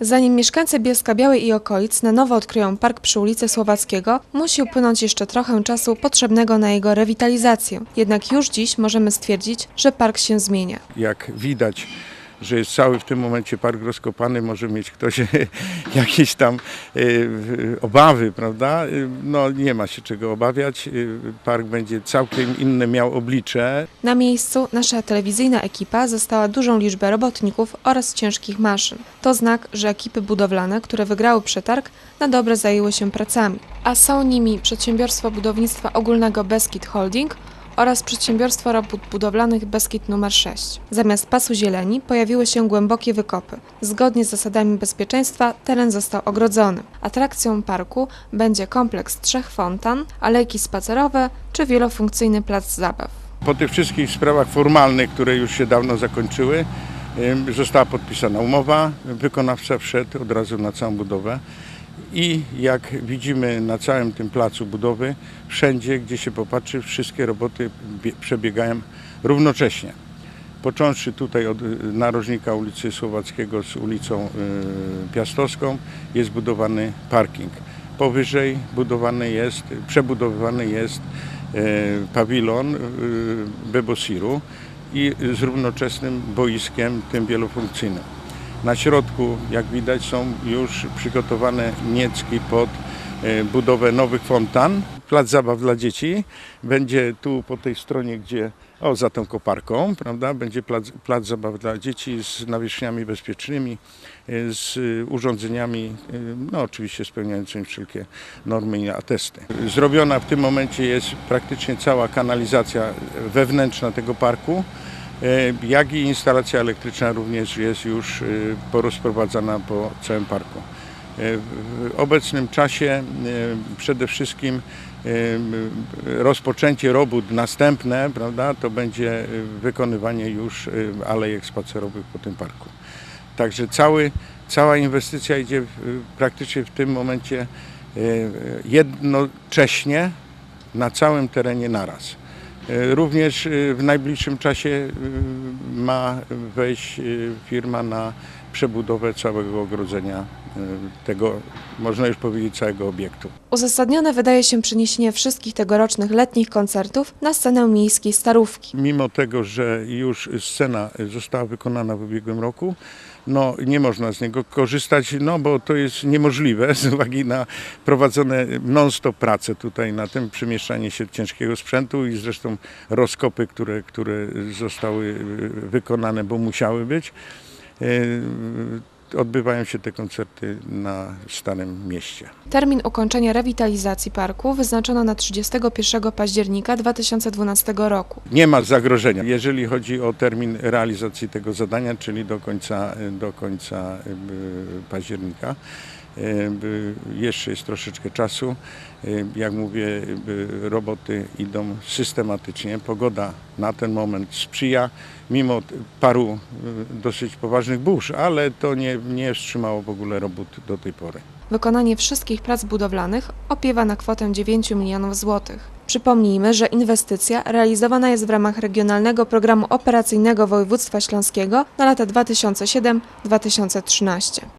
Zanim mieszkańcy Bielska Białej i okolic na nowo odkryją park przy ulicy Słowackiego, musi upłynąć jeszcze trochę czasu potrzebnego na jego rewitalizację. Jednak już dziś możemy stwierdzić, że park się zmienia. jak widać, że jest cały w tym momencie park rozkopany, może mieć ktoś jakieś tam y, obawy, prawda? Y, No nie ma się czego obawiać. Y, Park będzie całkiem inne miał oblicze. Na miejscu nasza telewizyjna ekipa została dużą liczbę robotników oraz ciężkich maszyn. To znak, że ekipy budowlane, które wygrały przetarg, na dobre zajęły się pracami. A są nimi Przedsiębiorstwo Budownictwa Ogólnego Beskid Holding oraz Przedsiębiorstwo Robót Budowlanych Beskid nr 6. Zamiast pasu zieleni pojawiły się głębokie wykopy. Zgodnie z zasadami bezpieczeństwa teren został ogrodzony. Atrakcją parku będzie kompleks trzech fontan, alejki spacerowe czy wielofunkcyjny plac zabaw. Po tych wszystkich sprawach formalnych, które już się dawno zakończyły, została podpisana umowa. Wykonawca wszedł od razu na całą budowę. I jak widzimy na całym tym placu budowy, wszędzie, gdzie się popatrzy, wszystkie roboty bie- przebiegają równocześnie. Począwszy tutaj od y, narożnika ulicy Słowackiego z ulicą y, Piastowską jest budowany parking. Powyżej budowany jest, przebudowywany jest e, pawilon y, Bebosiru i z równoczesnym boiskiem tym wielofunkcyjnym. Na środku, jak widać, są już przygotowane niecki pod e, budowę nowych fontan. Plac zabaw dla dzieci będzie tu po tej stronie, gdzie, o za tą koparką, prawda, będzie plac, plac zabaw dla dzieci z nawierzchniami bezpiecznymi, e, z urządzeniami, e, no oczywiście spełniającymi wszelkie normy i atesty. Zrobiona w tym momencie jest praktycznie cała kanalizacja wewnętrzna tego parku. E, jak i instalacja elektryczna również jest już e, porozprowadzana po całym parku. E, W obecnym czasie przede wszystkim rozpoczęcie robót następne, prawda, to będzie wykonywanie już alejek spacerowych po tym parku. Także cały, cała inwestycja idzie praktycznie w tym momencie jednocześnie na całym terenie naraz. E, Również e, w najbliższym czasie e, ma wejść firma na przebudowę całego ogrodzenia e, tego, można już powiedzieć, całego obiektu. Uzasadnione wydaje się przeniesienie wszystkich tegorocznych letnich koncertów na scenę miejskiej Starówki. Mimo tego, że już scena została wykonana w ubiegłym roku, no nie można z niego korzystać, no bo to jest niemożliwe z uwagi na prowadzone non-stop prace tutaj na tym, przemieszczanie się ciężkiego sprzętu i zresztą rozkopy, które, które zostały y, wykonane, bo musiały być. Y, Odbywają się te koncerty na Starym Mieście. Termin ukończenia rewitalizacji parku wyznaczono na 31 października 2012 roku. Nie ma zagrożenia, jeżeli chodzi o termin realizacji tego zadania, czyli do końca, do końca y, października. Y, Jeszcze jest troszeczkę czasu. Jak mówię, y, roboty idą systematycznie. Pogoda na ten moment sprzyja, mimo paru y, dosyć poważnych burz, ale to nie, nie wstrzymało w ogóle robót do tej pory. Wykonanie wszystkich prac budowlanych opiewa na kwotę 9 milionów złotych. Przypomnijmy, że inwestycja realizowana jest w ramach Regionalnego Programu Operacyjnego Województwa Śląskiego na lata 2007-2013.